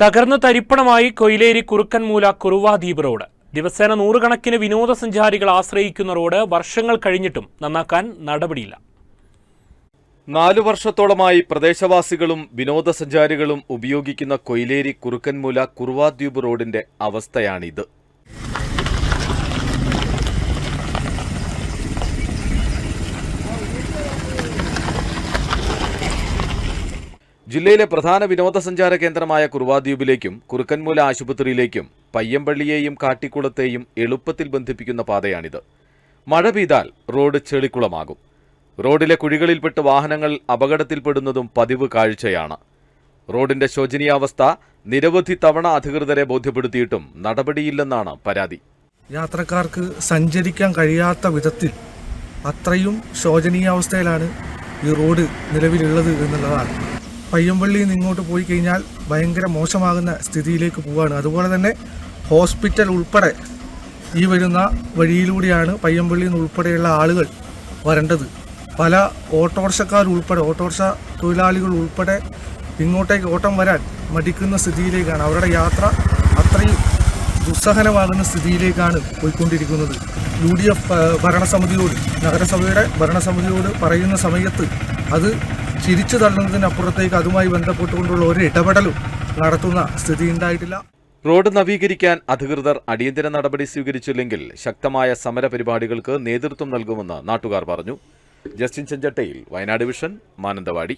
തകർന്ന് തരിപ്പണമായി കൊയിലേരി കുറുക്കൻമൂല കുറുവാദ്വീപ് റോഡ്. ദിവസേന നൂറുകണക്കിന് വിനോദസഞ്ചാരികൾ ആശ്രയിക്കുന്ന റോഡ് വർഷങ്ങൾ കഴിഞ്ഞിട്ടും നന്നാക്കാൻ നടപടിയില്ല. നാലു വർഷത്തോളമായി പ്രദേശവാസികളും വിനോദസഞ്ചാരികളും ഉപയോഗിക്കുന്ന കൊയിലേരി കുറുക്കൻമൂല കുറുവാദ്വീപ് റോഡിന്റെ അവസ്ഥയാണിത്. ജില്ലയിലെ പ്രധാന വിനോദസഞ്ചാര കേന്ദ്രമായ കുറുവാദ്വീപിലേക്കും കുറുക്കൻമൂല ആശുപത്രിയിലേക്കും പയ്യമ്പള്ളിയെയും കാട്ടിക്കുളത്തെയും എളുപ്പത്തിൽ ബന്ധിപ്പിക്കുന്ന പാതയാണിത്. മഴ പെയ്താൽ റോഡ് ചെളിക്കുളമാകും. റോഡിലെ കുഴികളിൽപ്പെട്ട് വാഹനങ്ങൾ അപകടത്തിൽപ്പെടുന്നതും പതിവ് കാഴ്ചയാണ്. റോഡിന്റെ ശോചനീയാവസ്ഥ നിരവധി തവണ അധികൃതരെ ബോധ്യപ്പെടുത്തിയിട്ടും നടപടിയില്ലെന്നാണ് പരാതി. യാത്രക്കാർക്ക് സഞ്ചരിക്കാൻ കഴിയാത്ത വിധത്തിൽ അത്രയും ശോചനീയാവസ്ഥയിലാണ് ഈ റോഡ് നിലവിലുള്ളത് എന്നുള്ളതാണ്. പയ്യമ്പള്ളിയിൽ നിന്ന് ഇങ്ങോട്ട് പോയി കഴിഞ്ഞാൽ ഭയങ്കര മോശമാകുന്ന സ്ഥിതിയിലേക്ക് പോവുകയാണ് അതുപോലെ തന്നെ ഹോസ്പിറ്റൽ ഉൾപ്പെടെ ഈ വരുന്ന വഴിയിലൂടെയാണ് പയ്യമ്പള്ളിയിൽ നിന്ന് ഉൾപ്പെടെയുള്ള ആളുകൾ വരേണ്ടത്. പല ഓട്ടോറിക്ഷക്കാർ ഉൾപ്പെടെ ഓട്ടോറിക്ഷ തൊഴിലാളികൾ ഉൾപ്പെടെ ഇങ്ങോട്ടേക്ക് ഓട്ടം വരാൻ മടിക്കുന്ന സ്ഥിതിയിലേക്കാണ്. അവരുടെ യാത്ര അത്രയും ദുസ്സഹനമാകുന്ന സ്ഥിതിയിലേക്കാണ് പോയിക്കൊണ്ടിരിക്കുന്നത്. യു ഡി എഫ് ഭരണസമിതിയോട് നഗരസഭയുടെ ഭരണസമിതിയോട് പറയുന്ന സമയത്ത് അത് ചിരിച്ചു തള്ളുന്നതിനപ്പുറത്തേക്ക് അതുമായി ബന്ധപ്പെട്ടുകൊണ്ടുള്ള ഒരു ഇടപെടലും നടത്തുന്ന സ്ഥിതി ഉണ്ടായിട്ടില്ല റോഡ് നവീകരിക്കാൻ അധികൃതർ അടിയന്തര നടപടി സ്വീകരിച്ചില്ലെങ്കിൽ ശക്തമായ സമര പരിപാടികൾക്ക് നേതൃത്വം നൽകുമെന്ന് നാട്ടുകാർ പറഞ്ഞു. Justin Chenchattayil Wayanad vision Mananthavady.